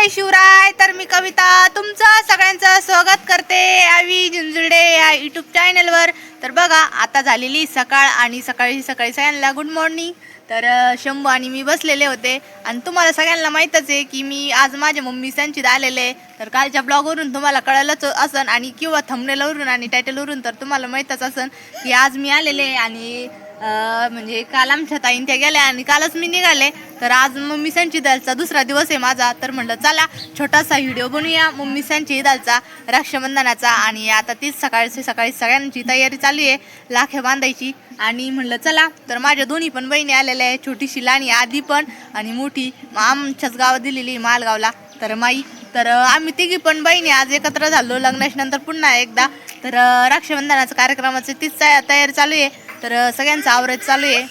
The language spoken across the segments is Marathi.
जय शिवराय. तर मी कविता तुमचं सगळ्यांचं स्वागत करते आवी झुंजुडे या यूट्यूब चॅनलवर तर बघा आता झालेली सकाळ आणि सकाळी सकाळी सगळ्यांना गुड मॉर्निंग तर शंभू आणि मी बसलेले होते. आणि तुम्हाला सगळ्यांना माहीतच आहे की मी आज माझ्या मम्मी संचित आलेले तर कालच्या ब्लॉगवरून तुम्हाला कळलंच असन आणि किंवा थंबनेलवरून आणि टायटलवरून तर तुम्हाला माहीतच असन की आज मी आलेले आणि म्हणजे काल आमच्या ताईन त्या गेल्या आणि कालच मी निघाले. तर आज मम्मी सांची दालचा दुसरा दिवस आहे माझा. तर म्हणलं चला छोटासा व्हिडिओ बनवूया मम्मी सांची दालचा रक्षाबंधनाचा. आणि आता तीच सकाळची सकाळी सगळ्यांची तयारी चालू आहे लाखे बांधायची. आणि म्हणलं चला तर माझ्या दोन्ही पण बहिणी आलेल्या आहे छोटीशी लाणी आधी पण. आणि मोठी आमच्याच गावात दिलेली आहे, मालगावला. तर माई तर आम्ही तिघी पण बहिणी आज एकत्र झालो लग्नाच्या नंतर पुन्हा एकदा. तर रक्षाबंधनाचा रक्षाबंधनाचं कार्यक्रमाची तीच तयारी चालू आहे. तर सगळ्यांचं आवरायचं चालू आहे.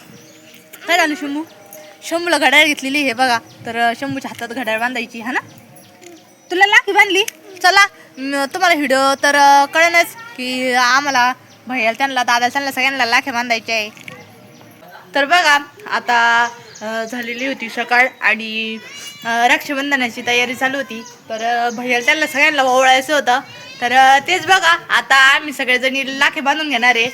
काय झालं शंभू? शंभूला घड्याळ घेतलेली हे बघा. तर शंभूच्या हातात घड्याळ बांधायची हा ना? तुला लाखी बांधली? चला तुम्हाला व्हिडिओ तर अं, कळेलच की आम्हाला भैयाला त्यांना दादा त्यांना सगळ्यांना लाखे बांधायचे आहे. तर बघा आता झालेली होती सकाळ आणि रक्षाबंधनाची तयारी चालू होती. तर अं, भैयाला त्यांना सगळ्यांना ओवळायचं होतं. तर तेच बघा आता आम्ही सगळेजणी लाखे बांधून घेणार आहे.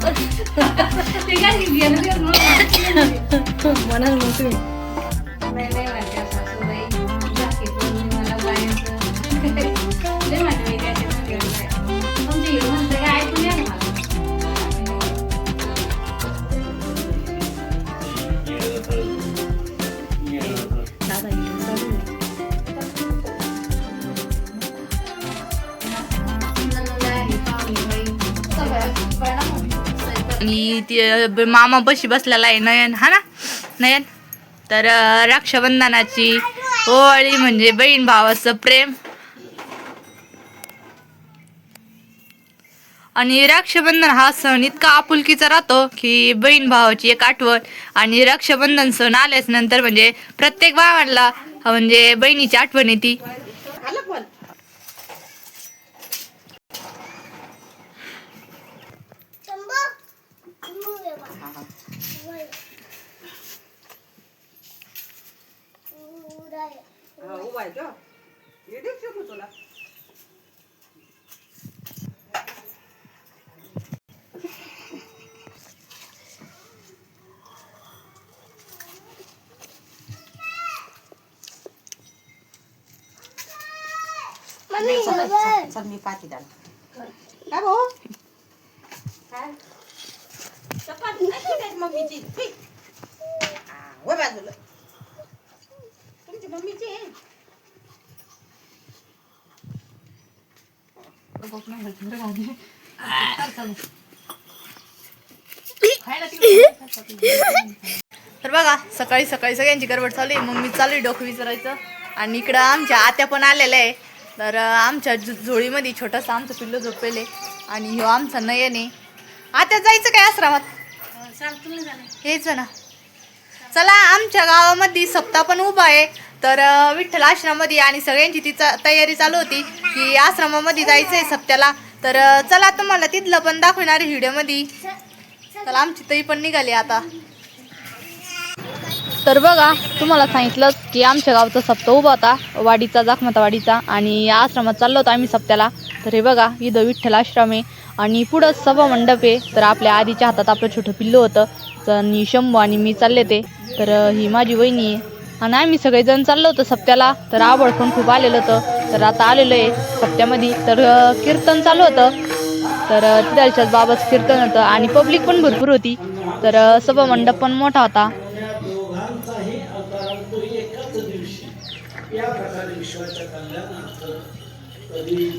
ते काय गेलं ते म्हणून म्हणाल मग तुम्ही नाही नाही म्हणत्या सासूबाई राखी पौर्णिमेला आणि ते मामा बशी बसलेला आहे नयन. हा ना? नयन? तर रक्षाबंधनाची होळी म्हणजे बहीण भावाचं प्रेम. आणि रक्षाबंधन हा सण इतका आपुलकीचा राहतो की बहीण भावाची एक आठवण आणि रक्षाबंधन सण आल्याच नंतर म्हणजे प्रत्येक भावाला म्हणजे बहिणीची आठवण येते. उभा आहे का हे देऊ शकू तुला चल मी पाठी द्या काय भाऊ? चपाती नाही केली मम्मीची? ठी. हा, वर बाजूला. तुमची मम्मीची तर बघा सकाळी सकाळी सगळ्यांची गडबड चालू आहे. मम्मी चालू आहे डोकं विचारायचं आणि इकडं आमच्या आत्या पण आलेल्या आहे. तर आमच्या झोळीमध्ये छोटंसं आमचं पिल्लं झोपेले आणि ह्यो आमचा नयन. आहे आत्या जायचं काय आश्रमात? हेच ना. चला आमच्या गावामध्ये सप्ताह पण उभा आहे. तर विठ्ठल आश्रमामध्ये आणि सगळ्यांची ती तयारी चालू होती की आश्रमामध्ये जायचं आहे सप्त्याला. तर चला तुम्हाला तिथलं पण दाखवणार व्हिडिओमध्ये. चला आमची तई पण निघाली आता. तर बघा तुम्हाला सांगितलं की आमच्या गावचा सप्ताह उभा होता वाडीचा जाखमाता वाडीचा आणि या आश्रमात चाललो होतो आम्ही सप्त्याला. तर हे बघा इथं विठ्ठल आश्रम आहे आणि पुढं सभा मंडप आहे. तर आपल्या आधीच्या हातात आपलं छोटं पिल्लू होतं. तर शंभू आणि मी चालले ते. तर ही माझी वहिनी आहे. आणि आम्ही सगळेजण चाललो होतो सप्त्याला. तर आवड पण खूप आलेलं होतं. तर आता आलेलो आहे सप्त्यामध्ये. तर कीर्तन चालू होतं. तर अं, तिथलच्याच कीर्तन होतं. आणि पब्लिक पण भरपूर होती. तर सभा मंडप पण मोठा होता.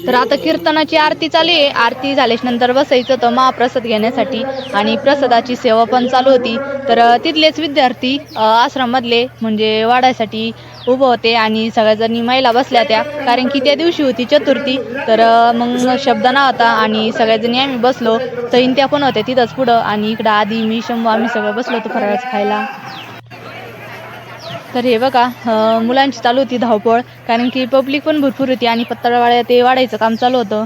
तर आता कीर्तनाची आरती चालू आहे. आरती झाल्यानंतर नंतर बसायचं होतं महाप्रसाद घेण्यासाठी आणि प्रसादाची सेवा पण चालू होती. तर तिथलेच विद्यार्थी आश्रममधले म्हणजे वाढायसाठी उभं होते आणि सगळ्याजणी महिला बसल्या त्या. कारण की त्या दिवशी होती चतुर्थी. तर मग मग शब्दना होता आणि सगळ्याजणी आम्ही बसलो. तैन त्या पण होत्या तिथंच पुढं आणि इकडं आधी मी शंभू आम्ही सगळं बसलो होतो फराळाचं खायला. तर हे बघा मुलांची चालू होती धावपळ कारण की पब्लिक पण भरपूर होती आणि पत्ताळवाड्या ते वाढायचं काम चालू होतं.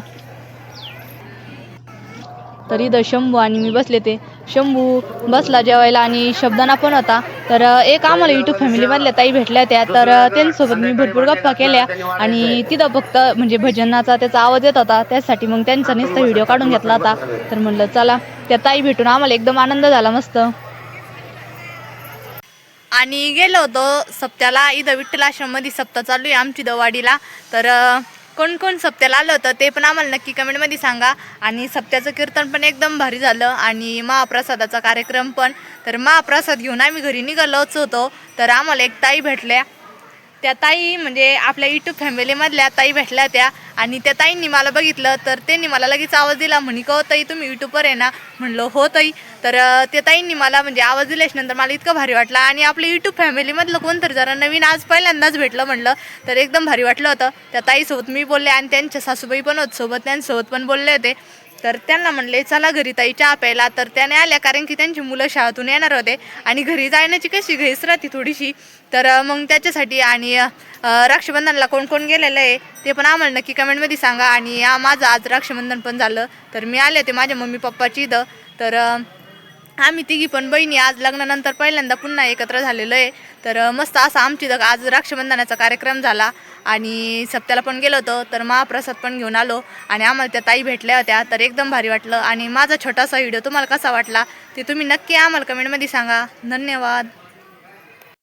तर इथं शंभू आणि मी बसले ते. शंभू बसला जेवायला आणि शब्दाना पण होता. तर एक आम्हाला युट्यूब फॅमिलीमधल्या ताई भेटल्या त्या तर त्यांच्यासोबत मी भरपूर गप्पा केल्या. आणि तिथं फक्त म्हणजे भजनाचा त्याचा आवाज येत होता. त्यासाठी मग त्यांचा नुसता व्हिडिओ काढून घेतला होता. तर म्हणलं चला त्या ताई भेटून आम्हाला एकदम आनंद झाला मस्त. आणि गेलो होतो सप्त्याला. इथं विठ्ठल आश्रममध्ये सप्ताह चालू आहे आमची दवाडीला. तर कोण कोण सप्त्याला आलं होतं ते पण आम्हाला नक्की कमेंटमध्ये सांगा. आणि सप्त्याचं कीर्तन पण एकदम भारी झालं आणि महाप्रसादाचा कार्यक्रम पण. तर महाप्रसाद घेऊन आम्ही घरी निघालोच होतो. तर आम्हाला एक ताई भेटल्या. त्या ताई म्हणजे आपल्या युट्यूब फॅमिलीमधल्या ताई भेटल्या त्या आणि त्या ताईंनी मला बघितलं तर त्यांनी मला लगेच आवाज दिला. म्हणे का ताई तुम्ही युट्यूबवर आहे ना? म्हणलं हो ताई. तर त्या ताईंनी मला म्हणजे आवाज दिल्याच्यानंतर मला इतकं भारी वाटलं आणि आपल्या युट्यूब फॅमिलीमधलं कोणतरी जरा नवीन आज पहिल्यांदाच भेटलं म्हणलं तर एकदम भारी वाटलं होतं. त्या ताईसोबत मी बोलले आणि त्यांच्या सासूबाई पण होत सोबत त्यांच्यासोबत पण बोलले होते. तर त्यांना म्हणले चला घरी ताई चहा प्यायला. तर त्याने आल्या कारण की त्यांची मुलं शाळेतून येणार होते आणि घरी जाण्याची कशी घैस राहते थोडीशी. तर मग त्याच्यासाठी आणि राक्षबंधनला कोण कोण गेलेलं आहे ते पण आम्हाला नक्की कमेंटमध्ये सांगा. आणि माझं आज रक्षाबंधन पण झालं. तर मी आले होते माझ्या मम्मी पप्पाची इथं. तर आम्ही तिघी पण बहिणी आज लग्नानंतर पहिल्यांदा पुन्हा एकत्र झालेलो आहे. तर मस्त असा आमची तर आज रक्षाबंधनाचा कार्यक्रम झाला. आणि सप्त्याला पण गेलो होतो तर महाप्रसाद पण घेऊन आलो. आणि आम्हाला त्या ताई भेटल्या होत्या तर एकदम भारी वाटलं. आणि माझा छोटासा व्हिडिओ तुम्हाला कसा वाटला ते तुम्ही नक्की आम्हाला कमेंटमध्ये सांगा. धन्यवाद.